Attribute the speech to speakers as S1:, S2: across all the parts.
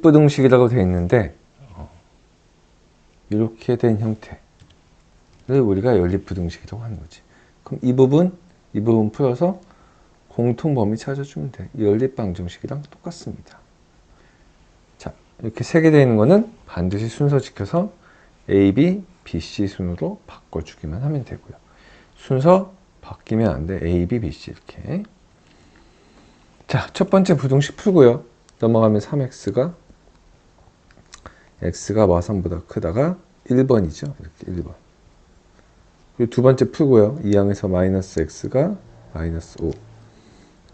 S1: 부등식이라고 되어 있는데 어, 이렇게 된 형태를 우리가 연립부등식이라고 하는 거지. 그럼 이 부분, 이 부분 풀어서 공통 범위 찾아주면 돼. 연립방정식이랑 똑같습니다. 자, 이렇게 세 개 되어 있는 거는 반드시 순서 지켜서 A, B, B, C 순으로 바꿔주기만 하면 되고요. 순서 바뀌면 안 돼. A, B, B, C 이렇게. 자, 첫 번째 부등식 풀고요. 넘어가면 3x가 x가 마삼보다 크다가 1번이죠. 이렇게 1번. 그리고 두 번째 풀고요. 2항에서 마이너스 x가 마이너스 5.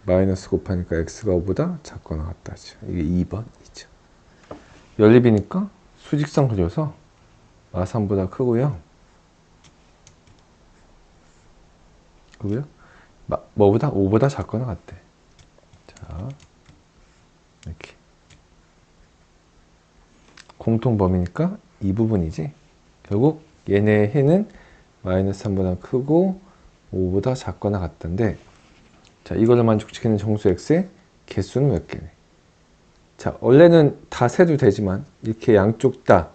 S1: 마이너스 곱하니까 x가 5보다 작거나 같다죠. 이게 2번이죠. 연립이니까 수직선 그려서 마삼보다 크고요. 그고요. 마- 뭐보다 5보다 작거나 같대. 자, 이렇게 공통 범위니까 이 부분이지. 결국 얘네의 해는 마이너스 3보다 크고 5보다 작거나 같던데 자 이거를 만족시키는 정수 x의 개수는 몇 개네. 자 원래는 다 세도 되지만 이렇게 양쪽 다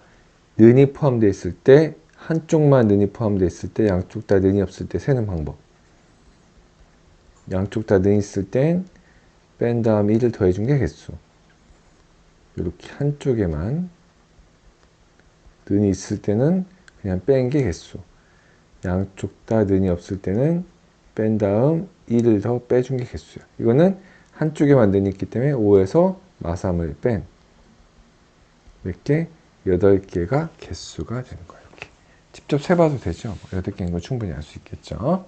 S1: 는이 포함되어 있을 때 한쪽만 는이 포함되어 있을 때 양쪽 다 는이 없을 때 세는 방법. 양쪽 다 는이 있을 땐 뺀 다음 1을 더해준 게 개수. 이렇게 한쪽에만 는이 있을 때는 그냥 뺀 게 개수. 양쪽 다 는이 없을 때는 뺀 다음 1을 더 빼준 게 개수야. 이거는 한쪽에만 는이 있기 때문에 5에서 마삼을 뺀 몇 개? 8개가 개수가 되는 거예요. 이렇게. 직접 세봐도 되죠. 8개인 거 충분히 알 수 있겠죠.